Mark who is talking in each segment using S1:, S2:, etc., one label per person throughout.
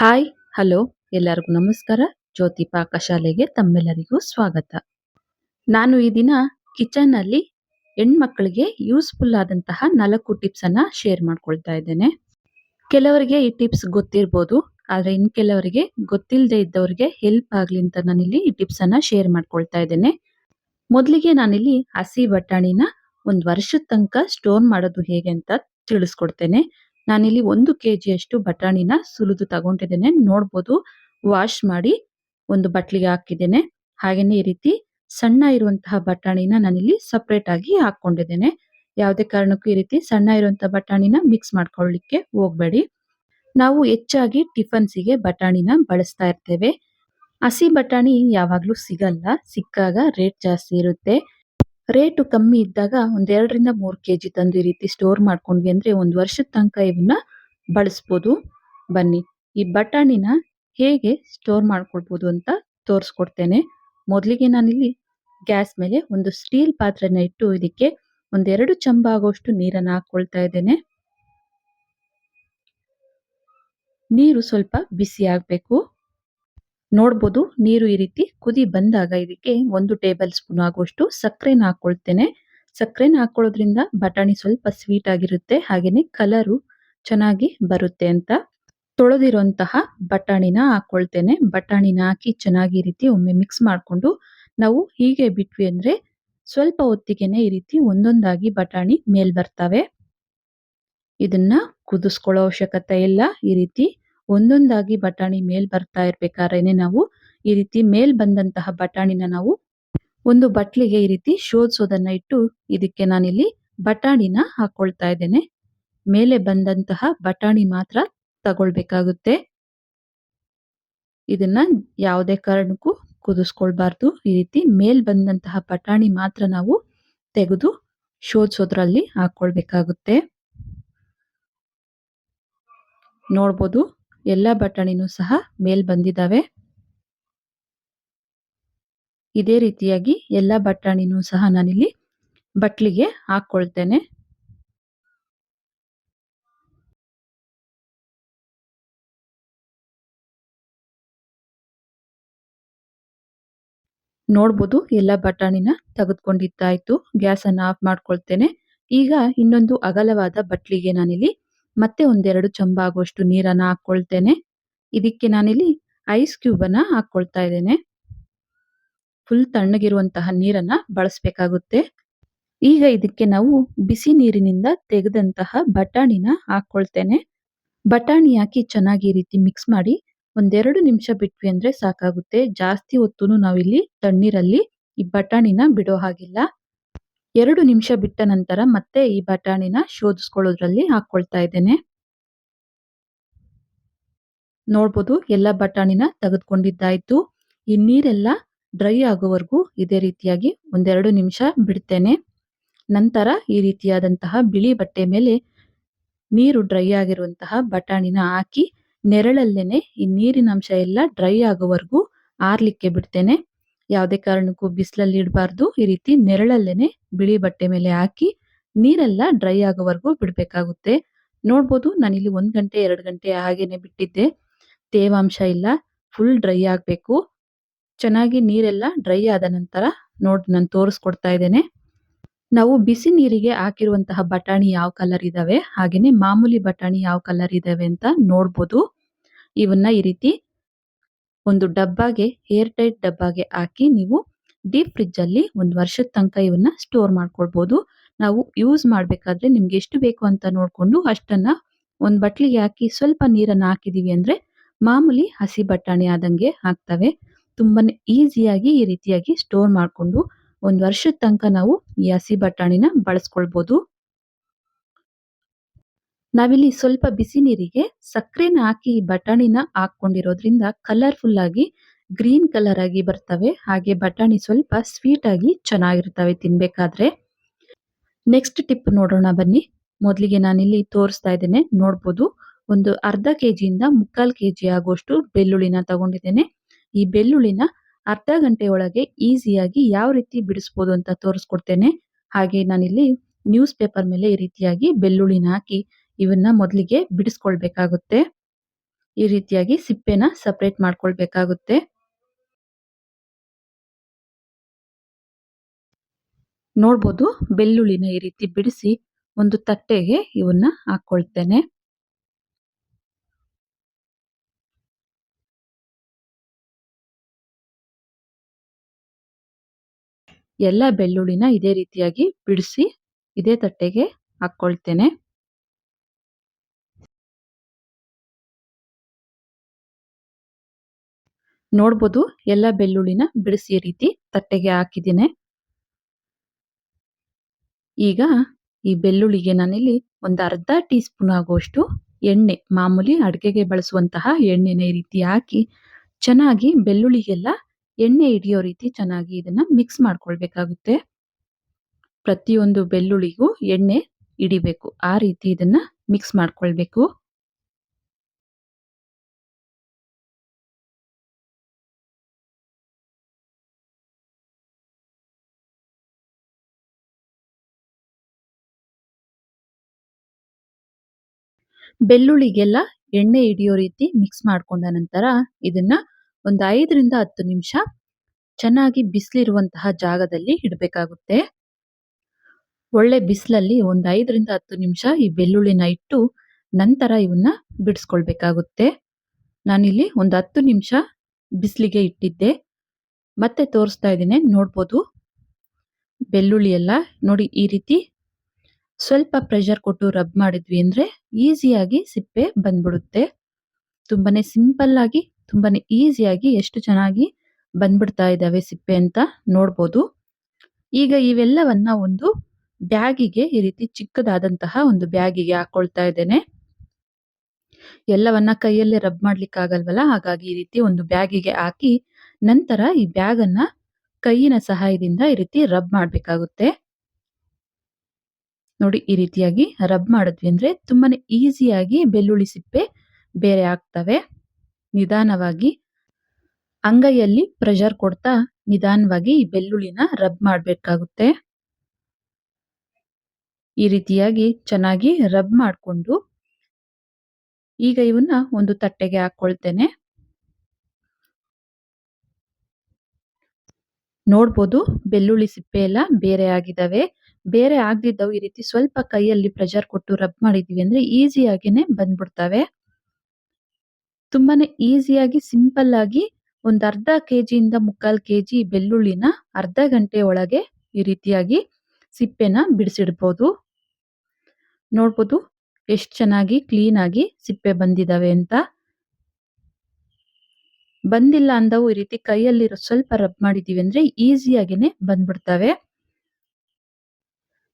S1: Hi, hello, ಎಲ್ಲರಿಗೂ ನಮಸ್ಕಾರ. ಜ್ಯೋತಿ ಪಾಕಶಾಲೆಗೆ ತಮ್ಮೆಲ್ಲರಿಗೂ ಸ್ವಾಗತ. ನಾನು ಈ ದಿನ ಕಿಚನ್ ಅಲ್ಲಿ ಹೆಣ್ಮಕ್ಳಿಗೆ ಯೂಸ್ಫುಲ್ ಆದಂತಹ ನಾಲ್ಕು ಟಿಪ್ಸ್ ಅನ್ನ ಶೇರ್ ಮಾಡ್ಕೊಳ್ತಾ ಇದ್ದೇನೆ. ಕೆಲವರಿಗೆ ಈ ಟಿಪ್ಸ್ ಗೊತ್ತಿರ್ಬೋದು, ಆದ್ರೆ ಇನ್ ಕೆಲವರಿಗೆ ಗೊತ್ತಿಲ್ಲದೆ ಇದ್ದವರಿಗೆ ಹೆಲ್ಪ್ ಆಗ್ಲಿ ಅಂತ ನಾನಿಲ್ಲಿ ಈ ಟಿಪ್ಸ್ ಅನ್ನ ಶೇರ್ ಮಾಡ್ಕೊಳ್ತಾ ಇದ್ದೇನೆ. ಮೊದಲಿಗೆ ನಾನಿಲ್ಲಿ ಹಸಿ ಬಟಾಣಿನ ಒಂದು ವರ್ಷದ ತನಕ ಸ್ಟೋರ್ ಮಾಡೋದು ಹೇಗೆ ಅಂತ ತಿಳಿಸ್ಕೊಡ್ತೇನೆ. ನಾನಿಲ್ಲಿ ಒಂದು ಕೆಜಿಯಷ್ಟು ಬಟಾಣಿನ ಸುಲಿದು ತಗೊಂಡಿದ್ದೇನೆ. ನೋಡ್ಬೋದು ವಾಶ್ ಮಾಡಿ ಒಂದು ಬಟ್ಲಿಗೆ ಹಾಕಿದ್ದೇನೆ. ಹಾಗೇನೆ ಈ ರೀತಿ ಸಣ್ಣ ಇರುವಂತಹ ಬಟಾಣಿನ ನಾನಿಲ್ಲಿ ಸಪ್ರೇಟ್ ಆಗಿ ಹಾಕೊಂಡಿದ್ದೇನೆ ಯಾವುದೇ ಕಾರಣಕ್ಕೂ ಈ ರೀತಿ ಸಣ್ಣ ಇರುವಂತಹ ಬಟಾಣಿನ ಮಿಕ್ಸ್ ಮಾಡ್ಕೊಳ್ಳಿಕ್ಕೆ ಹೋಗ್ಬೇಡಿ. ನಾವು ಹೆಚ್ಚಾಗಿ ಟಿಫನ್ಸಿಗೆ ಬಟಾಣಿನ ಬಳಸ್ತಾ ಇರ್ತೇವೆ. ಹಸಿ ಬಟಾಣಿ ಯಾವಾಗಲೂ ಸಿಗಲ್ಲ, ಸಿಕ್ಕಾಗ ರೇಟ್ ಜಾಸ್ತಿ ಇರುತ್ತೆ. ರೇಟು ಕಮ್ಮಿ ಇದ್ದಾಗ ಒಂದೆರಡರಿಂದ ಮೂರು ಕೆಜಿ ತಂದು ಈ ರೀತಿ ಸ್ಟೋರ್ ಮಾಡ್ಕೊಂಡ್ವಿ ಅಂದ್ರೆ ಒಂದು ವರ್ಷದ ತನಕ ಇವನ್ನ ಬಳಸ್ಬೋದು. ಬನ್ನಿ, ಈ ಬಟಾಣಿನ ಹೇಗೆ ಸ್ಟೋರ್ ಮಾಡ್ಕೊಳ್ಬೋದು ಅಂತ ತೋರಿಸ್ಕೊಡ್ತೇನೆ. ಮೊದಲಿಗೆ ನಾನಿಲ್ಲಿ ಗ್ಯಾಸ್ ಮೇಲೆ ಒಂದು ಸ್ಟೀಲ್ ಪಾತ್ರೆನ ಇಟ್ಟು ಇದಕ್ಕೆ ಒಂದೆರಡು ಚಂಬ ಆಗೋಷ್ಟು ನೀರನ್ನ ಹಾಕ್ಕೊಳ್ತಾ ಇದ್ದೇನೆ. ನೀರು ಸ್ವಲ್ಪ ಬಿಸಿ ಆಗ್ಬೇಕು. ನೋಡ್ಬೋದು, ನೀರು ಈ ರೀತಿ ಕುದಿ ಬಂದಾಗ ಇದಕ್ಕೆ ಒಂದು ಟೇಬಲ್ ಸ್ಪೂನ್ ಆಗುವಷ್ಟು ಸಕ್ಕರೆನ ಹಾಕೊಳ್ತೇನೆ ಸಕ್ಕರೆನ ಹಾಕೊಳ್ಳೋದ್ರಿಂದ ಬಟಾಣಿ ಸ್ವಲ್ಪ ಸ್ವೀಟ್ ಆಗಿರುತ್ತೆ, ಹಾಗೇನೆ ಕಲರು ಚೆನ್ನಾಗಿ ಬರುತ್ತೆ ಅಂತ. ತೊಳೆದಿರುವಂತಹ ಬಟಾಣಿನ ಹಾಕೊಳ್ತೇನೆ ಬಟಾಣಿನ ಹಾಕಿ ಚೆನ್ನಾಗಿ ಈ ರೀತಿ ಒಮ್ಮೆ ಮಿಕ್ಸ್ ಮಾಡಿಕೊಂಡು ನಾವು ಹೀಗೆ ಬಿಟ್ವಿ ಅಂದರೆ ಸ್ವಲ್ಪ ಹೊತ್ತಿಗೆನೆ ಈ ರೀತಿ ಒಂದೊಂದಾಗಿ ಬಟಾಣಿ ಮೇಲ್ ಬರ್ತವೆ. ಇದನ್ನ ಕುದಿಸ್ಕೊಳ್ಳೋ ಅವಶ್ಯಕತೆ ಇಲ್ಲ, ಈ ರೀತಿ ಒಂದೊಂದಾಗಿ ಬಟಾಣಿ ಮೇಲ್ ಬರ್ತಾ ಇರ್ಬೇಕಾದ್ರೇನೆ ನಾವು ಈ ರೀತಿ ಮೇಲ್ ಬಂದಂತಹ ಬಟಾಣಿನ ನಾವು ಒಂದು ಬಟ್ಲಿಗೆ ಈ ರೀತಿ ಶೋಧಿಸೋದನ್ನ ಇಟ್ಟು ಇದಕ್ಕೆ ನಾನಿಲ್ಲಿ ಬಟಾಣಿನ ಹಾಕೊಳ್ತಾ ಇದ್ದೇನೆ. ಮೇಲೆ ಬಂದಂತಹ ಬಟಾಣಿ ಮಾತ್ರ ತಗೊಳ್ಬೇಕಾಗುತ್ತೆ. ಇದನ್ನ ಯಾವುದೇ ಕಾರಣಕ್ಕೂ ಕುದಿಸ್ಕೊಳ್ಬಾರ್ದು. ಈ ರೀತಿ ಮೇಲ್ ಬಂದಂತಹ ಬಟಾಣಿ ಮಾತ್ರ ನಾವು ತೆಗೆದು ಶೋಧಿಸೋದ್ರಲ್ಲಿ ಹಾಕೊಳ್ಬೇಕಾಗುತ್ತೆ. ನೋಡ್ಬೋದು. ಎಲ್ಲ ಬಟಾಣಿನೂ ಸಹ ಮೇಲ್ ಬಂದಿದ್ದಾವೆ ಇದೇ ರೀತಿಯಾಗಿ ಎಲ್ಲ ಬಟಾಣಿನೂ ಸಹ ನಾನಿಲ್ಲಿ ಬಟ್ಲಿಗೆ ಹಾಕೊಳ್ತೇನೆ. ನೋಡ್ಬೋದು ಎಲ್ಲ ಬಟಾಣಿನ ತೆಗೆದುಕೊಂಡಿದ್ದಾಯ್ತು. ಗ್ಯಾಸ್ ಅನ್ನ ಆಫ್ ಮಾಡ್ಕೊಳ್ತೇನೆ. ಈಗ ಇನ್ನೊಂದು ಅಗಲವಾದ ಬಟ್ಲಿಗೆ ನಾನಿಲ್ಲಿ ಮತ್ತೆ ಒಂದೆರಡು ಚಂಬ ಆಗುವಷ್ಟು ನೀರನ್ನ ಹಾಕೊಳ್ತೇನೆ ಇದಕ್ಕೆ ನಾನಿಲ್ಲಿ ಐಸ್ ಕ್ಯೂಬ್ ಅನ್ನ ಹಾಕೊಳ್ತಾ ಇದ್ದೇನೆ. ಫುಲ್ ತಣ್ಣಗಿರುವಂತಹ ನೀರನ್ನ ಬಳಸಬೇಕಾಗುತ್ತೆ. ಈಗ ಇದಕ್ಕೆ ನಾವು ಬಿಸಿ ನೀರಿನಿಂದ ತೆಗೆದಂತಹ ಬಟಾಣಿನ ಹಾಕೊಳ್ತೇನೆ ಬಟಾಣಿ ಹಾಕಿ ಚೆನ್ನಾಗಿ ಈ ರೀತಿ ಮಿಕ್ಸ್ ಮಾಡಿ ಒಂದೆರಡು ನಿಮಿಷ ಬಿಟ್ವಿ ಅಂದ್ರೆ ಸಾಕಾಗುತ್ತೆ. ಜಾಸ್ತಿ ಹೊತ್ತು ನಾವಿಲ್ಲಿ ತಣ್ಣೀರಲ್ಲಿ ಈ ಬಟಾಣಿನ ಬಿಡೋ ಹಾಗಿಲ್ಲ. ಎರಡು ನಿಮಿಷ ಬಿಟ್ಟ ನಂತರ ಮತ್ತೆ ಈ ಬಟಾಣಿನ ಶೋಧಿಸ್ಕೊಳ್ಳೋದ್ರಲ್ಲಿ ಹಾಕೊಳ್ತಾ ಇದ್ದೇನೆ. ನೋಡ್ಬೋದು ಎಲ್ಲ ಬಟಾಣಿನ ತೆಗೆದುಕೊಂಡಿದ್ದಾಯ್ತು. ಈ ನೀರೆಲ್ಲ ಡ್ರೈ ಆಗೋವರೆಗೂ ಇದೇ ರೀತಿಯಾಗಿ ಒಂದೆರಡು ನಿಮಿಷ ಬಿಡ್ತೇನೆ. ನಂತರ ಈ ರೀತಿಯಾದಂತಹ ಬಿಳಿ ಬಟ್ಟೆ ಮೇಲೆ ನೀರು ಡ್ರೈ ಆಗಿರುವಂತಹ ಬಟಾಣಿನ ಹಾಕಿ ನೆರಳಲ್ಲೇನೆ ಈ ನೀರಿನ ಅಂಶ ಎಲ್ಲ ಡ್ರೈ ಆಗೋವರೆಗೂ ಆರ್ಲಿಕ್ಕೆ ಬಿಡ್ತೇನೆ. ಯಾವುದೇ ಕಾರಣಕ್ಕೂ ಬಿಸಿಲಲ್ಲಿ ಇಡಬಾರ್ದು ಈ ರೀತಿ ನೆರಳಲ್ಲೇನೆ ಬಿಳಿ ಬಟ್ಟೆ ಮೇಲೆ ಹಾಕಿ ನೀರೆಲ್ಲ ಡ್ರೈ ಆಗೋವರೆಗೂ ಬಿಡಬೇಕಾಗುತ್ತೆ. ನೋಡ್ಬೋದು, ನಾನಿಲ್ಲಿ ಒಂದು ಗಂಟೆ, ಎರಡು ಗಂಟೆ ಹಾಗೇನೆ ಬಿಟ್ಟಿದ್ದೆ. ತೇವಾಂಶ ಇಲ್ಲ, ಫುಲ್ ಡ್ರೈ ಆಗಬೇಕು. ಚೆನ್ನಾಗಿ ನೀರೆಲ್ಲ ಡ್ರೈ ಆದ ನಂತರ ನೋಡಿ, ನಾನು ತೋರಿಸ್ಕೊಡ್ತಾ ಇದ್ದೇನೆ. ನಾವು ಬಿಸಿ ನೀರಿಗೆ ಹಾಕಿರುವಂತಹ ಬಟಾಣಿ ಯಾವ ಕಲರ್ ಇದಾವೆ? ಹಾಗೇನೆ ಮಾಮೂಲಿ ಬಟಾಣಿ ಯಾವ ಕಲರ್ ಇದಾವೆ ಅಂತ ನೋಡ್ಬೋದು. ಇವನ್ನ ಈ ರೀತಿ ಒಂದು ಡಬ್ಬಾಗೆ ಏರ್ ಟೈಟ್ ಡಬ್ಬಾಗೆ ಹಾಕಿ ನೀವು ಡೀಪ್ ಫ್ರಿಜ್ ಅಲ್ಲಿ ಒಂದು ವರ್ಷದ ತನಕ ಇವನ್ನ ಸ್ಟೋರ್ ಮಾಡ್ಕೊಳ್ಬಹುದು ನಾವು ಯೂಸ್ ಮಾಡಬೇಕಾದ್ರೆ ನಿಮ್ಗೆ ಎಷ್ಟು ಬೇಕು ಅಂತ ನೋಡ್ಕೊಂಡು ಅಷ್ಟನ್ನ ಒಂದು ಬಟ್ಲಿಗೆ ಹಾಕಿ ಸ್ವಲ್ಪ ನೀರನ್ನ ಹಾಕಿದೀವಿ ಅಂದ್ರೆ ಮಾಮೂಲಿ ಹಸಿ ಬಟಾಣಿ ಆದಂಗೆ ಹಾಕ್ತವೆ ತುಂಬಾನೇ ಈಸಿಯಾಗಿ ಈ ರೀತಿಯಾಗಿ ಸ್ಟೋರ್ ಮಾಡ್ಕೊಂಡು ಒಂದು ವರ್ಷದ ತನಕ ನಾವು ಈ ಹಸಿ ಬಟಾಣಿನ ಬಳಸ್ಕೊಳ್ಬಹುದು ನಾವಿಲ್ಲಿ ಸ್ವಲ್ಪ ಬಿಸಿ ನೀರಿಗೆ ಸಕ್ಕರೆನ ಹಾಕಿ ಬಟಾಣಿನ ಹಾಕೊಂಡಿರೋದ್ರಿಂದ ಕಲರ್ಫುಲ್ ಆಗಿ ಗ್ರೀನ್ ಕಲರ್ ಆಗಿ ಬರ್ತವೆ. ಹಾಗೆ ಬಟಾಣಿ ಸ್ವಲ್ಪ ಸ್ವೀಟ್ ಆಗಿ ಚೆನ್ನಾಗಿರ್ತವೆ ತಿನ್ಬೇಕಾದ್ರೆ. ನೆಕ್ಸ್ಟ್ ಟಿಪ್ ನೋಡೋಣ ಬನ್ನಿ. ಮೊದಲಿಗೆ ನಾನಿಲ್ಲಿ ತೋರಿಸ್ತಾ ಇದ್ದೇನೆ. ನೋಡ್ಬೋದು. ಒಂದು ಅರ್ಧ ಕೆಜಿಯಿಂದ ಮುಕ್ಕಾಲ್ ಕೆಜಿ ಆಗುವಷ್ಟು ಬೆಳ್ಳುಳ್ಳಿನ ತಗೊಂಡಿದ್ದೇನೆ. ಈ ಬೆಳ್ಳುಳ್ಳಿನ ಅರ್ಧ ಗಂಟೆ ಒಳಗೆ ಈಸಿಯಾಗಿ ಯಾವ ರೀತಿ ಬಿಡಿಸ್ಬೋದು ಅಂತ ತೋರಿಸ್ಕೊಡ್ತೇನೆ. ಹಾಗೆ ನಾನಿಲ್ಲಿ ನ್ಯೂಸ್ ಪೇಪರ್ ಮೇಲೆ ಈ ರೀತಿಯಾಗಿ ಬೆಳ್ಳುಳ್ಳಿನ ಹಾಕಿ ಇವನ್ನ ಮೊದಲಿಗೆ ಬಿಡಿಸ್ಕೊಳ್ಬೇಕಾಗುತ್ತೆ. ಈ ರೀತಿಯಾಗಿ ಸಿಪ್ಪೆನ ಸಪರೇಟ್ ಮಾಡ್ಕೊಳ್ಬೇಕಾಗುತ್ತೆ. ನೋಡ್ಬೋದು ಬೆಳ್ಳುಳ್ಳಿನ ಈ ರೀತಿ ಬಿಡಿಸಿ ಒಂದು ತಟ್ಟೆಗೆ ಇವನ್ನ ಹಾಕೊಳ್ತೇನೆ. ಎಲ್ಲ ಬೆಳ್ಳುಳ್ಳಿನ ಇದೇ ರೀತಿಯಾಗಿ ಬಿಡಿಸಿ ಇದೇ ತಟ್ಟೆಗೆ ಹಾಕ್ಕೊಳ್ತೇನೆ ನೋಡ್ಬೋದು. ಎಲ್ಲ ಬೆಳ್ಳುಳ್ಳಿನ ಬಿಡಿಸಿ ರೀತಿ ತಟ್ಟೆಗೆ ಹಾಕಿದ್ದೀನಿ. ಈಗ ಈ ಬೆಳ್ಳುಳ್ಳಿಗೆ ನಾನಿಲ್ಲಿ ಒಂದು ಅರ್ಧ ಟೀ ಸ್ಪೂನ್ ಆಗುವಷ್ಟು ಎಣ್ಣೆ, ಮಾಮೂಲಿ ಅಡುಗೆಗೆ ಬಳಸುವಂತಹ ಎಣ್ಣೆನ ಈ ರೀತಿ ಹಾಕಿ ಚೆನ್ನಾಗಿ ಬೆಳ್ಳುಳ್ಳಿಗೆಲ್ಲ ಎಣ್ಣೆ ಹಿಡಿಯೋ ರೀತಿ ಚೆನ್ನಾಗಿ ಇದನ್ನು ಮಿಕ್ಸ್ ಮಾಡ್ಕೊಳ್ಬೇಕಾಗುತ್ತೆ. ಪ್ರತಿಯೊಂದು ಬೆಳ್ಳುಳ್ಳಿಗೂ ಎಣ್ಣೆ ಹಿಡಿಬೇಕು. ಆ ರೀತಿ ಇದನ್ನು ಮಿಕ್ಸ್ ಮಾಡ್ಕೊಳ್ಬೇಕು. ಬೆಳ್ಳುಳ್ಳಿಗೆಲ್ಲ ಎಣ್ಣೆ ಹಿಡಿಯೋ ರೀತಿ ಮಿಕ್ಸ್ ಮಾಡ್ಕೊಂಡ ನಂತರ ಇದನ್ನ ಒಂದು ಐದರಿಂದ ಹತ್ತು ನಿಮಿಷ ಚೆನ್ನಾಗಿ ಬಿಸಿಲಿರುವಂತಹ ಜಾಗದಲ್ಲಿ ಇಡಬೇಕಾಗುತ್ತೆ. ಒಳ್ಳೆ ಬಿಸಿಲಲ್ಲಿ ಒಂದು ಐದರಿಂದ ಹತ್ತು ನಿಮಿಷ ಈ ಬೆಳ್ಳುಳ್ಳಿನ ಇಟ್ಟು ನಂತರ ಇವನ್ನ ಬಿಡಿಸ್ಕೊಳ್ಬೇಕಾಗುತ್ತೆ. ನಾನಿಲ್ಲಿ ಒಂದು ಹತ್ತು ನಿಮಿಷ ಬಿಸಿಲಿಗೆ ಇಟ್ಟಿದ್ದೆ. ಮತ್ತೆ ತೋರಿಸ್ತಾ ಇದ್ದೀನಿ, ನೋಡ್ಬೋದು. ಬೆಳ್ಳುಳ್ಳಿ ಎಲ್ಲ ನೋಡಿ ಈ ರೀತಿ ಸ್ವಲ್ಪ ಪ್ರೆಷರ್ ಕೊಟ್ಟು ರಬ್ ಮಾಡಿದ್ವಿ ಅಂದ್ರೆ ಈಸಿಯಾಗಿ ಸಿಪ್ಪೆ ಬಂದ್ಬಿಡುತ್ತೆ. ತುಂಬಾನೇ ಸಿಂಪಲ್ ಆಗಿ, ತುಂಬಾನೇ ಈಸಿಯಾಗಿ ಎಷ್ಟು ಚೆನ್ನಾಗಿ ಬಂದ್ಬಿಡ್ತಾ ಇದ್ದಾವೆ ಸಿಪ್ಪೆ ಅಂತ ನೋಡ್ಬೋದು. ಈಗ ಇವೆಲ್ಲವನ್ನ ಒಂದು ಬ್ಯಾಗಿಗೆ ಈ ರೀತಿ ಚಿಕ್ಕದಾದಂತಹ ಒಂದು ಬ್ಯಾಗಿಗೆ ಹಾಕೊಳ್ತಾ ಇದ್ದೇನೆ. ಎಲ್ಲವನ್ನ ಕೈಯಲ್ಲೇ ರಬ್ ಮಾಡ್ಲಿಕ್ಕೆ ಆಗಲ್ವಲ್ಲ ಹಾಗಾಗಿ ಈ ರೀತಿ ಒಂದು ಬ್ಯಾಗಿಗೆ ಹಾಕಿ ನಂತರ ಈ ಬ್ಯಾಗ್ ಅನ್ನ ಕೈಯಿನ ಸಹಾಯದಿಂದ ಈ ರೀತಿ ರಬ್ ಮಾಡ್ಬೇಕಾಗುತ್ತೆ. ನೋಡಿ ಈ ರೀತಿಯಾಗಿ ರಬ್ ಮಾಡಿದ್ವಿ ಅಂದ್ರೆ ತುಂಬಾನೇ ಈಸಿಯಾಗಿ ಬೆಳ್ಳುಳ್ಳಿ ಸಿಪ್ಪೆ ಬೇರೆ ಆಗ್ತವೆ. ನಿಧಾನವಾಗಿ ಅಂಗೈಯಲ್ಲಿ ಪ್ರೆಷರ್ ಕೊಡ್ತಾ ನಿಧಾನವಾಗಿ ಈ ಬೆಳ್ಳುಳ್ಳಿನ ರಬ್ ಮಾಡಬೇಕಾಗುತ್ತೆ. ಈ ರೀತಿಯಾಗಿ ಚೆನ್ನಾಗಿ ರಬ್ ಮಾಡಿಕೊಂಡು ಈಗ ಇವನ್ನ ಒಂದು ತಟ್ಟೆಗೆ ಹಾಕೊಳ್ತೇನೆ. ನೋಡ್ಬೋದು ಬೆಳ್ಳುಳ್ಳಿ ಸಿಪ್ಪೆ ಎಲ್ಲ ಬೇರೆ ಆಗಿದಾವೆ ಬೇರೆ ಆಗದಿದ್ದವು. ಈ ರೀತಿ ಸ್ವಲ್ಪ ಕೈಯಲ್ಲಿ ಪ್ರೆಷರ್ ಕೊಟ್ಟು ರಬ್ ಮಾಡಿದೀವಿ ಅಂದ್ರೆ ಈಸಿಯಾಗಿನೇ ಬಂದ್ಬಿಡ್ತವೆ. ತುಂಬಾನೇ ಈಸಿಯಾಗಿ ಸಿಂಪಲ್ ಆಗಿ ಒಂದು ಅರ್ಧ ಕೆಜಿಯಿಂದ ಮುಕ್ಕಾಲ್ ಕೆಜಿ ಬೆಳ್ಳುಳ್ಳಿನ ಅರ್ಧ ಗಂಟೆ ಒಳಗೆ ಈ ರೀತಿಯಾಗಿ ಸಿಪ್ಪೆನ ಬಿಡಿಸಿಡ್ಬೋದು. ನೋಡ್ಬೋದು ಎಷ್ಟು ಚೆನ್ನಾಗಿ ಕ್ಲೀನ್ ಆಗಿ ಸಿಪ್ಪೆ ಬಂದಿದಾವೆ ಅಂತ. ಬಂದಿಲ್ಲ ಅಂದವು. ಈ ರೀತಿ ಕೈಯಲ್ಲಿ ಸ್ವಲ್ಪ ರಬ್ ಮಾಡಿದೀವಿ ಅಂದ್ರೆ ಈಸಿಯಾಗಿನೇ ಬಂದ್ಬಿಡ್ತವೆ.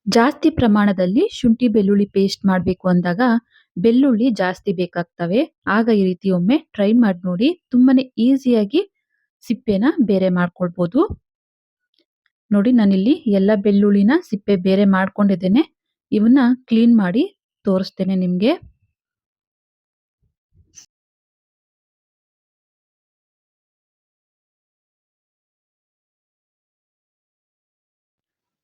S1: ಜಾಸ್ತಿ ಪ್ರಮಾಣದಲ್ಲಿ ಶುಂಠಿ ಬೆಳ್ಳುಳ್ಳಿ ಪೇಸ್ಟ್ ಮಾಡಬೇಕು ಅಂದಾಗ ಬೆಳ್ಳುಳ್ಳಿ ಜಾಸ್ತಿ ಬೇಕಾಗ್ತವೆ. ಆಗ ಈ ರೀತಿ ಒಮ್ಮೆ ಟ್ರೈ ಮಾಡಿ ನೋಡಿ. ತುಂಬಾನೇ ಈಸಿಯಾಗಿ ಸಿಪ್ಪೆನ ಬೇರೆ ಮಾಡ್ಕೊಳ್ಬಹುದು ನೋಡಿ ನಾನಿಲ್ಲಿ ಎಲ್ಲ ಬೆಳ್ಳುಳ್ಳಿನ ಸಿಪ್ಪೆ ಬೇರೆ ಮಾಡ್ಕೊಂಡಿದ್ದೇನೆ. ಇವನ್ನ ಕ್ಲೀನ್ ಮಾಡಿ ತೋರಿಸ್ತೇನೆ ನಿಮ್ಗೆ.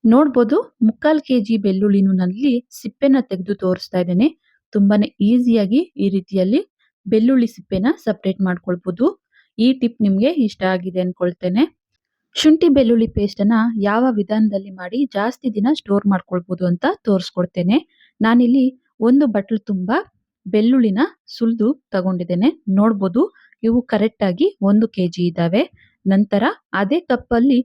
S1: ನೋಡ್ಬೋದು ಮುಕ್ಕಾಲ್ ಕೆಜಿ ಬೆಳ್ಳುಳ್ಳಿನೂ ನಲ್ಲಿ ಸಿಪ್ಪೆನ ತೆಗೆದು ತೋರಿಸ್ತಾ ಇದ್ದೇನೆ. ತುಂಬಾನೇ ಈಸಿಯಾಗಿ ಈ ರೀತಿಯಲ್ಲಿ ಬೆಳ್ಳುಳ್ಳಿ ಸಿಪ್ಪೆನ ಸಪ್ರೇಟ್ ಮಾಡ್ಕೊಳ್ಬೋದು. ಈ ಟಿಪ್ ನಿಮಗೆ ಇಷ್ಟ ಆಗಿದೆ ಅನ್ಕೊಳ್ತೇನೆ. ಶುಂಠಿ ಬೆಳ್ಳುಳ್ಳಿ ಪೇಸ್ಟ್ ಅನ್ನ ಯಾವ ವಿಧಾನದಲ್ಲಿ ಮಾಡಿ ಜಾಸ್ತಿ ದಿನ ಸ್ಟೋರ್ ಮಾಡ್ಕೊಳ್ಬೋದು ಅಂತ ತೋರಿಸ್ಕೊಡ್ತೇನೆ. ನಾನಿಲ್ಲಿ ಒಂದು ಬಟ್ಲು ತುಂಬಾ ಬೆಳ್ಳುಳ್ಳಿನ ಸುಲಿದು ತಗೊಂಡಿದ್ದೇನೆ. ನೋಡ್ಬೋದು ಇವು ಕರೆಕ್ಟಾಗಿ ಒಂದು ಕೆ ಕೆಜಿ ಇದ್ದಾವೆ. ನಂತರ ಅದೇ ಕಪ್ಪಲ್ಲಿ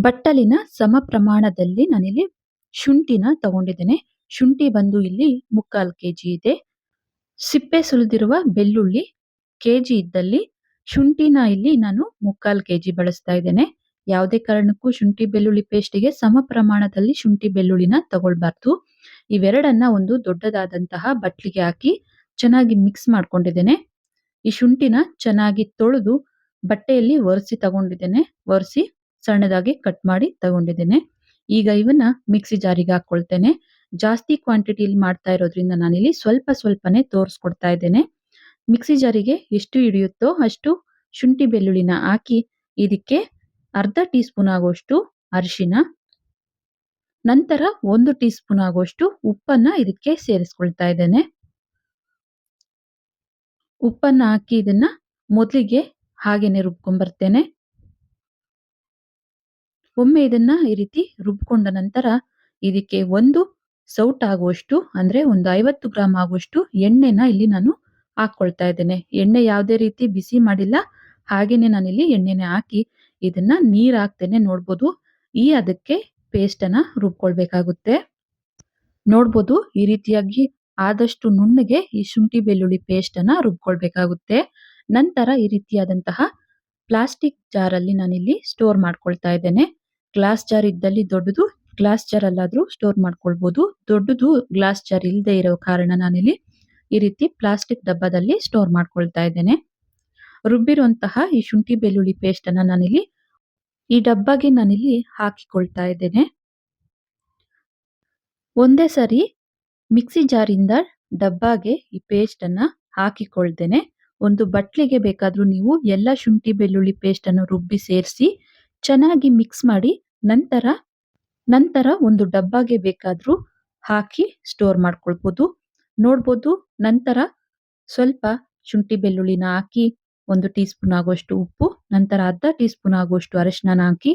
S1: ಬಟ್ಟಲಿನ ಸಮ ಪ್ರಮಾಣದಲ್ಲಿ ನಾನಿಲ್ಲಿ ಶುಂಠಿನ ತಗೊಂಡಿದ್ದೇನೆ. ಶುಂಠಿ ಬಂದು ಇಲ್ಲಿ ಮುಕ್ಕಾಲು ಕೆಜಿ ಇದೆ. ಸಿಪ್ಪೆ ಸುಲಿದಿರುವ ಬೆಳ್ಳುಳ್ಳಿ ಕೆಜಿ ಇದ್ದಲ್ಲಿ ಶುಂಠಿನ ಇಲ್ಲಿ ನಾನು ಮುಕ್ಕಾಲು ಕೆಜಿ ಬಳಸ್ತಾ ಇದ್ದೇನೆ. ಯಾವುದೇ ಕಾರಣಕ್ಕೂ ಶುಂಠಿ ಬೆಳ್ಳುಳ್ಳಿ ಪೇಸ್ಟ್ಗೆ ಸಮ ಪ್ರಮಾಣದಲ್ಲಿ ಶುಂಠಿ ಬೆಳ್ಳುಳ್ಳಿನ ತಗೊಳ್ಬಾರ್ದು. ಇವೆರಡನ್ನ ಒಂದು ದೊಡ್ಡದಾದಂತಹ ಬಟ್ಲಿಗೆ ಹಾಕಿ ಚೆನ್ನಾಗಿ ಮಿಕ್ಸ್ ಮಾಡ್ಕೊಂಡಿದ್ದೇನೆ. ಈ ಶುಂಠಿನ ಚೆನ್ನಾಗಿ ತೊಳೆದು ಬಟ್ಟೆಯಲ್ಲಿ ಒರೆಸಿ ತಗೊಂಡಿದ್ದೇನೆ. ಒರೆಸಿ ಸಣ್ಣದಾಗಿ ಕಟ್ ಮಾಡಿ ತಗೊಂಡಿದ್ದೇನೆ. ಈಗ ಇವನ್ನ ಮಿಕ್ಸಿ ಜಾರಿಗೆ ಹಾಕೊಳ್ತೇನೆ. ಜಾಸ್ತಿ ಕ್ವಾಂಟಿಟಿಯಲ್ಲಿ ಮಾಡ್ತಾ ಇರೋದ್ರಿಂದ ನಾನಿಲ್ಲಿ ಸ್ವಲ್ಪ ಸ್ವಲ್ಪನೇ ತೋರಿಸ್ಕೊಡ್ತಾ ಇದ್ದೇನೆ. ಮಿಕ್ಸಿ ಜಾರಿಗೆ ಎಷ್ಟು ಹಿಡಿಯುತ್ತೋ ಅಷ್ಟು ಶುಂಠಿ ಬೆಳ್ಳುಳ್ಳಿನ ಹಾಕಿ ಇದಕ್ಕೆ ಅರ್ಧ ಟೀ ಸ್ಪೂನ್ ಆಗುವಷ್ಟು ಅರಿಶಿನ, ನಂತರ ಒಂದು ಟೀ ಸ್ಪೂನ್ ಆಗುವಷ್ಟು ಉಪ್ಪನ್ನ ಇದಕ್ಕೆ ಸೇರಿಸ್ಕೊಳ್ತಾ ಇದ್ದೇನೆ. ಉಪ್ಪನ್ನ ಹಾಕಿ ಇದನ್ನ ಮೊದಲಿಗೆ ಹಾಗೇನೆ ರುಬ್ಕೊಂಬರ್ತೇನೆ. ಒಮ್ಮೆ ಇದನ್ನ ಈ ರೀತಿ ರುಬ್ಕೊಂಡ ನಂತರ ಇದಕ್ಕೆ ಒಂದು ಸೌಟ್ ಆಗುವಷ್ಟು, ಅಂದ್ರೆ ಒಂದು ಐವತ್ತು ಗ್ರಾಮ್ ಆಗುವಷ್ಟು ಎಣ್ಣೆನ ಇಲ್ಲಿ ನಾನು ಹಾಕೊಳ್ತಾ ಇದ್ದೇನೆ. ಎಣ್ಣೆ ಯಾವುದೇ ರೀತಿ ಬಿಸಿ ಮಾಡಿಲ್ಲ, ಹಾಗೇನೆ ನಾನಿಲ್ಲಿ ಎಣ್ಣೆನೆ ಹಾಕಿ ಇದನ್ನ ನೀರ್ ಹಾಕ್ತೇನೆ. ನೋಡ್ಬೋದು ಈ ಅದಕ್ಕೆ ಪೇಸ್ಟ್ ಅನ್ನ ರುಬ್ಕೊಳ್ಬೇಕಾಗುತ್ತೆ. ನೋಡ್ಬೋದು ಈ ರೀತಿಯಾಗಿ ಆದಷ್ಟು ನುಣ್ಣಗೆ ಈ ಶುಂಠಿ ಬೆಳ್ಳುಳ್ಳಿ ಪೇಸ್ಟ್ ಅನ್ನ ರುಬ್ಕೊಳ್ಬೇಕಾಗುತ್ತೆ. ನಂತರ ಈ ರೀತಿಯಾದಂತಹ ಪ್ಲಾಸ್ಟಿಕ್ ಜಾರ್ ಅಲ್ಲಿ ನಾನಿಲ್ಲಿ ಸ್ಟೋರ್ ಮಾಡ್ಕೊಳ್ತಾ ಇದ್ದೇನೆ. ಗ್ಲಾಸ್ ಜಾರ್ ಇದ್ದಲ್ಲಿ ದೊಡ್ಡದು ಗ್ಲಾಸ್ ಜಾರ್ ಅಲ್ಲಾದ್ರೂ ಸ್ಟೋರ್ ಮಾಡ್ಕೊಳ್ಬಹುದು ದೊಡ್ಡದು ಗ್ಲಾಸ್ ಜಾರ್ ಇಲ್ಲದೆ ಇರೋ ಕಾರಣ ನಾನಿಲ್ಲಿ ಈ ರೀತಿ ಪ್ಲಾಸ್ಟಿಕ್ ಡಬ್ಬದಲ್ಲಿ ಸ್ಟೋರ್ ಮಾಡ್ಕೊಳ್ತಾ ಇದ್ದೇನೆ. ರುಬ್ಬಿರುವಂತಹ ಈ ಶುಂಠಿ ಬೆಳ್ಳುಳ್ಳಿ ಪೇಸ್ಟ್ ಅನ್ನ ನಾನಿಲ್ಲಿ ಈ ಡಬ್ಬಗೆ ನಾನಿಲ್ಲಿ ಹಾಕಿಕೊಳ್ತಾ ಇದ್ದೇನೆ. ಒಂದೇ ಸರಿ ಮಿಕ್ಸಿ ಜಾರಿಂದ ಡಬ್ಬಾಗೆ ಈ ಪೇಸ್ಟ್ ಅನ್ನ ಹಾಕಿಕೊಳ್ತೇನೆ. ಒಂದು ಬಟ್ಲಿಗೆ ಬೇಕಾದ್ರೂ ನೀವು ಎಲ್ಲ ಶುಂಠಿ ಬೆಳ್ಳುಳ್ಳಿ ಪೇಸ್ಟ್ ಅನ್ನು ರುಬ್ಬಿ ಸೇರಿಸಿ ಚೆನ್ನಾಗಿ ಮಿಕ್ಸ್ ಮಾಡಿ ನಂತರ ನಂತರ ಒಂದು ಡಬ್ಬಾಗೆ ಬೇಕಾದರೂ ಹಾಕಿ ಸ್ಟೋರ್ ಮಾಡ್ಕೊಳ್ಬೋದು. ನೋಡ್ಬೋದು, ನಂತರ ಸ್ವಲ್ಪ ಶುಂಠಿ ಬೆಳ್ಳುಳ್ಳಿನ ಹಾಕಿ ಒಂದು ಟೀ ಸ್ಪೂನ್ ಆಗುವಷ್ಟು ಉಪ್ಪು, ನಂತರ ಅರ್ಧ ಟೀ ಸ್ಪೂನ್ ಆಗುವಷ್ಟು ಅರಿಶಿನ ಹಾಕಿ,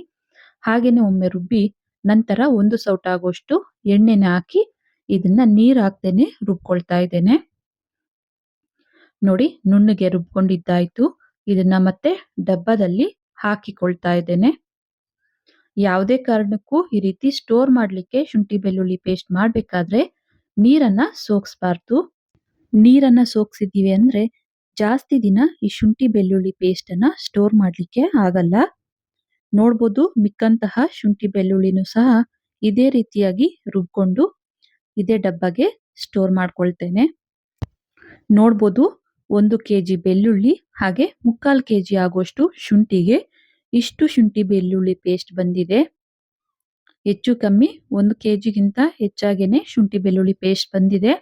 S1: ಹಾಗೇನೆ ಒಮ್ಮೆ ರುಬ್ಬಿ, ನಂತರ ಒಂದು ಸೌಟ ಆಗುವಷ್ಟು ಎಣ್ಣೆನ ಹಾಕಿ ಇದನ್ನ ನೀರು ಹಾಕ್ದೇನೆ ರುಬ್ಕೊಳ್ತಾ ಇದ್ದೇನೆ. ನೋಡಿ, ನುಣ್ಣಗೆ ರುಬ್ಕೊಂಡಿದ್ದಾಯ್ತು. ಇದನ್ನ ಮತ್ತೆ ಡಬ್ಬದಲ್ಲಿ ಹಾಕಿಕೊಳ್ತಾ ಇದ್ದೇನೆ. ಯಾವುದೇ ಕಾರಣಕ್ಕೂ ಈ ರೀತಿ ಸ್ಟೋರ್ ಮಾಡಲಿಕ್ಕೆ ಶುಂಠಿ ಬೆಳ್ಳುಳ್ಳಿ ಪೇಸ್ಟ್ ಮಾಡಬೇಕಾದ್ರೆ ನೀರನ್ನ ಸೋಕ್ಸ್ಬಾರ್ದು. ನೀರನ್ನ ಸೋಕ್ಸಿದ್ದೀವಿ ಅಂದ್ರೆ ಜಾಸ್ತಿ ದಿನ ಈ ಶುಂಠಿ ಬೆಳ್ಳುಳ್ಳಿ ಪೇಸ್ಟ್ ಅನ್ನ ಸ್ಟೋರ್ ಮಾಡಲಿಕ್ಕೆ ಆಗಲ್ಲ. ನೋಡ್ಬೋದು ಮಿಕ್ಕಂತಹ ಶುಂಠಿ ಬೆಳ್ಳುಳ್ಳಿನೂ ಸಹ ಇದೇ ರೀತಿಯಾಗಿ ರುಬ್ಕೊಂಡು ಇದೇ ಡಬ್ಬಗೆ ಸ್ಟೋರ್ ಮಾಡ್ಕೊಳ್ತೇನೆ. ನೋಡ್ಬೋದು ಒಂದು ಕೆಜಿ ಬೆಳ್ಳುಳ್ಳಿ ಹಾಗೆ ಮುಕ್ಕಾಲು ಕೆಜಿ ಆಗುವಷ್ಟು ಶುಂಠಿಗೆ ಇಷ್ಟು ಶುಂಠಿ ಬೆಳ್ಳುಳ್ಳಿ ಪೇಸ್ಟ್ ಬಂದಿದೆ. ಹೆಚ್ಚು ಕಮ್ಮಿ ಒಂದು ಕೆಜಿಗಿಂತ ಹೆಚ್ಚಾಗೇನೆ ಶುಂಠಿ ಬೆಳ್ಳುಳ್ಳಿ ಪೇಸ್ಟ್ ಬಂದಿದೆ.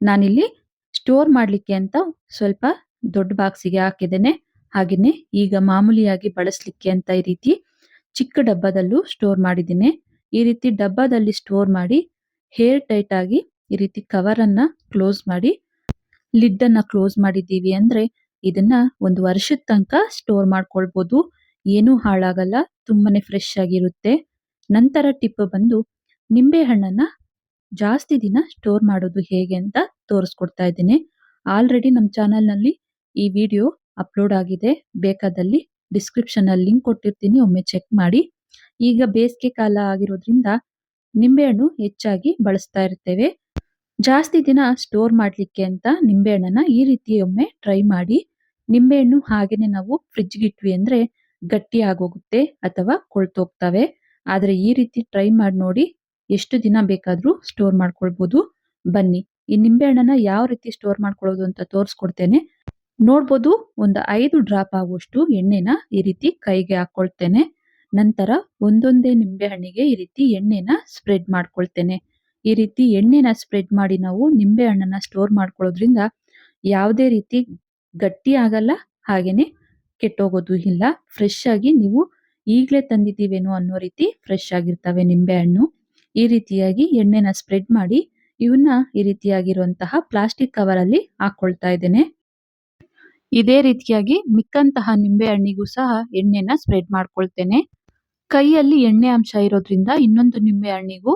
S1: ನಾನಿಲ್ಲಿ ಸ್ಟೋರ್ ಮಾಡಲಿಕ್ಕೆ ಅಂತ ಸ್ವಲ್ಪ ದೊಡ್ಡ ಬಾಕ್ಸಿಗೆ ಹಾಕಿದ್ದೇನೆ. ಹಾಗೇನೆ ಈಗ ಮಾಮೂಲಿಯಾಗಿ ಬಳಸಲಿಕ್ಕೆ ಅಂತ ಈ ರೀತಿ ಚಿಕ್ಕ ಡಬ್ಬದಲ್ಲೂ ಸ್ಟೋರ್ ಮಾಡಿದ್ದೀನಿ. ಈ ರೀತಿ ಡಬ್ಬದಲ್ಲಿ ಸ್ಟೋರ್ ಮಾಡಿ ಹೇರ್ ಟೈಟ್ ಆಗಿ ಈ ರೀತಿ ಕವರ್ ಅನ್ನ ಕ್ಲೋಸ್ ಮಾಡಿ ಲಿಡ್ ಅನ್ನ ಕ್ಲೋಸ್ ಮಾಡಿದ್ದೀವಿ ಅಂದ್ರೆ ಇದನ್ನ ಒಂದು ವರ್ಷದ ತನಕ ಸ್ಟೋರ್ ಮಾಡ್ಕೊಳ್ಬೋದು. ಏನು ಹಾಳಾಗಲ್ಲ, ತುಂಬಾನೇ ಫ್ರೆಶ್ ಆಗಿರುತ್ತೆ. ನಂತರ ಟಿಪ್ ಬಂದು, ನಿಂಬೆ ಹಣ್ಣನ್ನ ಜಾಸ್ತಿ ದಿನ ಸ್ಟೋರ್ ಮಾಡೋದು ಹೇಗೆ ಅಂತ ತೋರಿಸ್ಕೊಡ್ತಾ ಇದ್ದೀನಿ. ಆಲ್ರೆಡಿ ನಮ್ಮ ಚಾನೆಲ್ನಲ್ಲಿ ಈ ವಿಡಿಯೋ ಅಪ್ಲೋಡ್ ಆಗಿದೆ. ಬೇಕಾದಲ್ಲಿ ಡಿಸ್ಕ್ರಿಪ್ಷನ್ ಅಲ್ಲಿ ಲಿಂಕ್ ಕೊಟ್ಟಿರ್ತೀನಿ, ಒಮ್ಮೆ ಚೆಕ್ ಮಾಡಿ. ಈಗ ಬೇಸಿಗೆ ಕಾಲ ಆಗಿರೋದ್ರಿಂದ ನಿಂಬೆಹಣ್ಣು ಹೆಚ್ಚಾಗಿ ಬಳಸ್ತಾ ಇರ್ತೇವೆ. ಜಾಸ್ತಿ ದಿನ ಸ್ಟೋರ್ ಮಾಡ್ಲಿಕ್ಕೆ ಅಂತ ನಿಂಬೆಹಣ್ಣನ್ನ ಈ ರೀತಿ ಒಮ್ಮೆ ಟ್ರೈ ಮಾಡಿ. ನಿಂಬೆಹಣ್ಣು ಹಾಗೇನೆ ನಾವು ಫ್ರಿಜ್ಗೆ ಇಟ್ವಿ ಅಂದ್ರೆ ಗಟ್ಟಿ ಆಗೋಗುತ್ತೆ ಅಥವಾ ಕೊಳ್ತೋಗ್ತವೆ ಆದ್ರೆ ಈ ರೀತಿ ಟ್ರೈ ಮಾಡಿ ನೋಡಿ ಎಷ್ಟು ದಿನ ಬೇಕಾದ್ರೂ ಸ್ಟೋರ್ ಮಾಡ್ಕೊಳ್ಬಹುದು ಬನ್ನಿ, ಈ ನಿಂಬೆಹಣ್ಣನ್ನ ಯಾವ ರೀತಿ ಸ್ಟೋರ್ ಮಾಡ್ಕೊಳ್ಳೋದು ಅಂತ ತೋರಿಸ್ಕೊಡ್ತೇನೆ. ನೋಡ್ಬೋದು ಒಂದು ಐದು ಡ್ರಾಪ್ ಆಗುವಷ್ಟು ಎಣ್ಣೆನ ಈ ರೀತಿ ಕೈಗೆ ಹಾಕೊಳ್ತೇನೆ. ನಂತರ ಒಂದೊಂದೇ ನಿಂಬೆ ಹಣ್ಣಿಗೆ ಈ ರೀತಿ ಎಣ್ಣೆನ ಸ್ಪ್ರೆಡ್ ಮಾಡ್ಕೊಳ್ತೇನೆ. ಈ ರೀತಿ ಎಣ್ಣೆನ ಸ್ಪ್ರೆಡ್ ಮಾಡಿ ನಾವು ನಿಂಬೆ ಹಣ್ಣನ್ನ ಸ್ಟೋರ್ ಮಾಡ್ಕೊಳ್ಳೋದ್ರಿಂದ ಯಾವುದೇ ರೀತಿ ಗಟ್ಟಿ ಆಗಲ್ಲ, ಹಾಗೇನೆ ಕೆಟ್ಟೋಗೋದು ಇಲ್ಲ. ಫ್ರೆಶ್ ಆಗಿ ನೀವು ಈಗಲೇ ತಂದಿದ್ದೀವೇನೋ ಅನ್ನೋ ರೀತಿ ಫ್ರೆಶ್ ಆಗಿರ್ತವೆ ನಿಂಬೆ ಹಣ್ಣು. ಈ ರೀತಿಯಾಗಿ ಎಣ್ಣೆನ ಸ್ಪ್ರೆಡ್ ಮಾಡಿ ಇವನ್ನ ಈ ರೀತಿಯಾಗಿರುವಂತಹ ಪ್ಲಾಸ್ಟಿಕ್ ಕವರ್ ಅಲ್ಲಿ ಹಾಕೊಳ್ತಾ ಇದ್ದೇನೆ. ಇದೇ ರೀತಿಯಾಗಿ ಮಿಕ್ಕಂತಹ ನಿಂಬೆ ಹಣ್ಣಿಗೂ ಸಹ ಎಣ್ಣೆನ ಸ್ಪ್ರೆಡ್ ಮಾಡ್ಕೊಳ್ತೇನೆ. ಕೈಯಲ್ಲಿ ಎಣ್ಣೆ ಅಂಶ ಇರೋದ್ರಿಂದ ಇನ್ನೊಂದು ನಿಂಬೆ ಹಣ್ಣಿಗೂ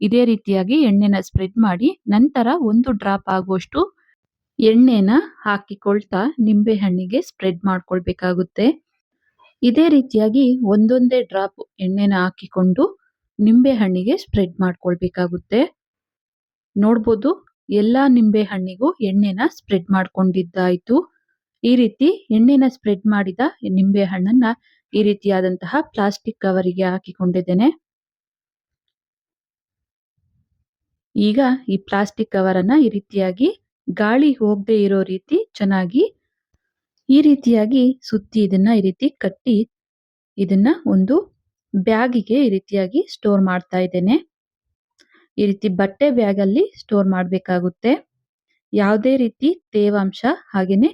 S1: ಇದೇ ರೀತಿಯಾಗಿ ಎಣ್ಣೆನ ಸ್ಪ್ರೆಡ್ ಮಾಡಿ ನಂತರ ಒಂದು ಡ್ರಾಪ್ ಆಗುವಷ್ಟು ಎಣ್ಣೆನ ಹಾಕಿಕೊಳ್ತಾ ನಿಂಬೆ ಹಣ್ಣಿಗೆ ಸ್ಪ್ರೆಡ್ ಮಾಡ್ಕೊಳ್ಬೇಕಾಗುತ್ತೆ. ಇದೇ ರೀತಿಯಾಗಿ ಒಂದೊಂದೇ ಡ್ರಾಪ್ ಎಣ್ಣೆನ ಹಾಕಿಕೊಂಡು ನಿಂಬೆ ಹಣ್ಣಿಗೆ ಸ್ಪ್ರೆಡ್ ಮಾಡ್ಕೊಳ್ಬೇಕಾಗುತ್ತೆ. ನೋಡ್ಬೋದು, ಎಲ್ಲ ನಿಂಬೆ ಹಣ್ಣಿಗೂ ಎಣ್ಣೆನ ಸ್ಪ್ರೆಡ್ ಮಾಡ್ಕೊಂಡಿದ್ದಾಯ್ತು. ಈ ರೀತಿ ಎಣ್ಣೆನ ಸ್ಪ್ರೆಡ್ ಮಾಡಿದ ನಿಂಬೆ ಹಣ್ಣನ್ನ ಈ ರೀತಿಯಾದಂತಹ ಪ್ಲಾಸ್ಟಿಕ್ ಕವರಿಗೆ ಹಾಕಿಕೊಂಡಿದ್ದೇನೆ. ಈಗ ಈ ಪ್ಲಾಸ್ಟಿಕ್ ಕವರ್ ಅನ್ನ ಈ ರೀತಿಯಾಗಿ ಗಾಳಿ ಹೋಗದೆ ಇರೋ ರೀತಿ ಚೆನ್ನಾಗಿ ಈ ರೀತಿಯಾಗಿ ಸುತ್ತಿ ಇದನ್ನ ಈ ರೀತಿ ಕಟ್ಟಿ ಇದನ್ನ ಒಂದು ಬ್ಯಾಗಿಗೆ ಈ ರೀತಿಯಾಗಿ ಸ್ಟೋರ್ ಮಾಡ್ತಾ ಇದ್ದೇನೆ. ಈ ರೀತಿ ಬಟ್ಟೆ ಬ್ಯಾಗ್ ಅಲ್ಲಿ ಸ್ಟೋರ್ ಮಾಡಬೇಕಾಗುತ್ತೆ. ಯಾವುದೇ ರೀತಿ ತೇವಾಂಶ ಹಾಗೇನೆ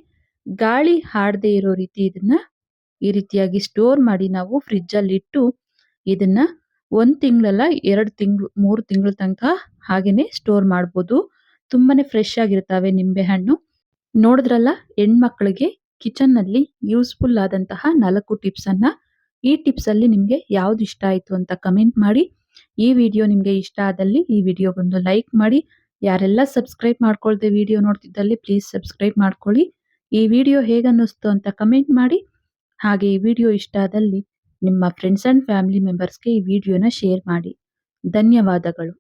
S1: ಗಾಳಿ ಹಾಡದೆ ಇರೋ ರೀತಿ ಇದನ್ನ ಈ ರೀತಿಯಾಗಿ ಸ್ಟೋರ್ ಮಾಡಿ ನಾವು ಫ್ರಿಜ್ ಅಲ್ಲಿ ಇಟ್ಟು ಇದನ್ನ ಒಂದ್ ತಿಂಗಳಲ್ಲ ಎರಡು ತಿಂಗಳು, ಮೂರು ತಿಂಗಳ ತನಕ ಹಾಗೇನೆ ಸ್ಟೋರ್ ಮಾಡ್ಬೋದು. ತುಂಬಾನೇ ಫ್ರೆಶ್ ಆಗಿರ್ತವೆ ನಿಂಬೆ ಹಣ್ಣು. ನೋಡಿದ್ರಲ್ಲ, ಹೆಣ್ಮಕ್ಳಿಗೆ ಕಿಚನ್ನಲ್ಲಿ ಯೂಸ್ಫುಲ್ ಆದಂತಹ ನಾಲ್ಕು ಟಿಪ್ಸ್ ಅನ್ನ. ಈ ಟಿಪ್ಸ್ ಅಲ್ಲಿ ನಿಮ್ಗೆ ಯಾವ್ದು ಇಷ್ಟ ಆಯ್ತು ಅಂತ ಕಮೆಂಟ್ ಮಾಡಿ. ಈ ವಿಡಿಯೋ ನಿಮ್ಗೆ ಇಷ್ಟ ಆದಲ್ಲಿ ಈ ವಿಡಿಯೋ ಬಂದು ಲೈಕ್ ಮಾಡಿ. ಯಾರೆಲ್ಲ ಸಬ್ಸ್ಕ್ರೈಬ್ ಮಾಡ್ಕೊಳ್ದೆ ವಿಡಿಯೋ ನೋಡ್ತಿದ್ದಲ್ಲಿ ಪ್ಲೀಸ್ ಸಬ್ಸ್ಕ್ರೈಬ್ ಮಾಡ್ಕೊಳ್ಳಿ. ಈ ವಿಡಿಯೋ ಹೇಗನ್ನಿಸ್ತು ಅಂತ ಕಮೆಂಟ್ ಮಾಡಿ. ಹಾಗೆ ಈ ವಿಡಿಯೋ ಇಷ್ಟ ಆದಲ್ಲಿ ನಿಮ್ಮ ಫ್ರೆಂಡ್ಸ್ ಅಂಡ್ ಫ್ಯಾಮಿಲಿ ಮೆಂಬರ್ಸ್ಗೆ ಈ ವಿಡಿಯೋನ ಶೇರ್ ಮಾಡಿ. ಧನ್ಯವಾದಗಳು.